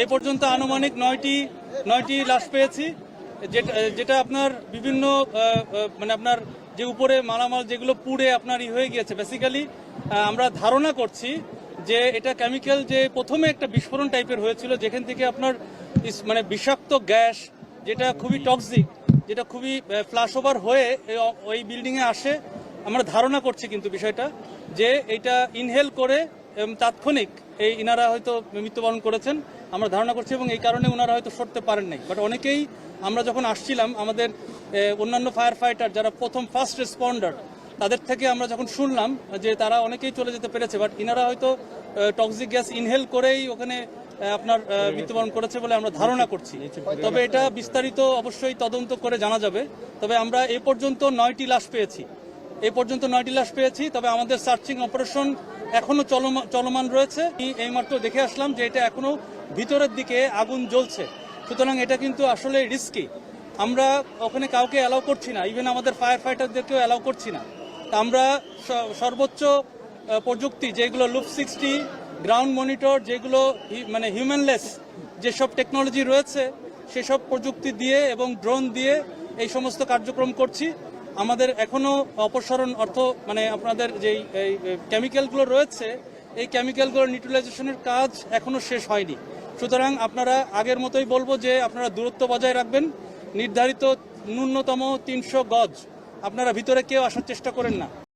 এই পর্যন্ত আনুমানিক নয়টি নয়টি লাশ পেয়েছি। যেটা যেটা আপনার বিভিন্ন মানে আপনার যে উপরে মালামাল যেগুলো পুড়ে আপনার ই হয়ে গিয়েছে বেসিক্যালি আমরা ধারণা করছি যে এটা কেমিক্যাল যে প্রথমে একটা বিস্ফোরণ টাইপের হয়েছিল, যেখান থেকে আপনার মানে বিষাক্ত গ্যাস যেটা খুবই টক্সিক যেটা খুবই ফ্লাশ ওভার হয়ে ওই বিল্ডিংয়ে আসে। আমরা ধারণা করছি কিন্তু বিষয়টা যে এটা ইনহেল করে তাৎক্ষণিক এই ইনারা হয়তো মৃত্যুবরণ করেছেন, আমরা ধারণা করছি এবং এই কারণে ওনারা হয়তো সরতে পারেন নাই। বাট অনেকেই আমরা যখন আসছিলাম, আমাদের অন্যান্য ফায়ার ফাইটার যারা প্রথম ফার্স্ট রেসপন্ডার তাদের থেকে আমরা যখন শুনলাম যে তারা অনেকেই চলে যেতে পেরেছে বাট ইনারা হয়তো টক্সিক গ্যাস ইনহেল করেই ওখানে আপনার মৃত্যুবরণ করেছে বলে আমরা ধারণা করছি। তবে এটা বিস্তারিত অবশ্যই তদন্ত করে জানা যাবে। তবে আমরা এ পর্যন্ত নয়টি লাশ পেয়েছি। এই পর্যন্ত নয়টি লাশ পেয়েছি, তবে আমাদের সার্চিং অপারেশন এখনও চলমা- চলমান রয়েছে। এই- এইমাত্র দেখে আসলাম যে এটা এখনও ভিতরের দিকে আগুন জ্বলছে। সুতরাং এটা কিন্তু আসলে রিস্কি আমরা ওখানে কাউকে অ্যালাউ করছি না ইভেন আমাদের ফায়ার ফাইটারদেরকেও অ্যালাউ করছি না। আমরা সর্বোচ্চ প্রযুক্তি যেগুলো লুপ সিক্সটি গ্রাউন্ড মনিটর যেগুলো মানে হিউম্যানলেস যেসব টেকনোলজি রয়েছে, সেসব প্রযুক্তি দিয়ে এবং ড্রোন দিয়ে এই সমস্ত কার্যক্রম করছি। আমাদের এখনও অপসারণ অর্থ মানে আপনাদের যেই কেমিক্যালগুলো রয়েছে, এই কেমিক্যালগুলোর নিউট্রিলাইজেশনের কাজ এখনও শেষ হয়নি। সুতরাং আপনারা আগের মতোই বলব যে আপনারা দূরত্ব বজায় রাখবেন। নির্ধারিত ন্যূনতম তিনশো গজ আপনারা ভিতরে কেউ আসার চেষ্টা করেন না।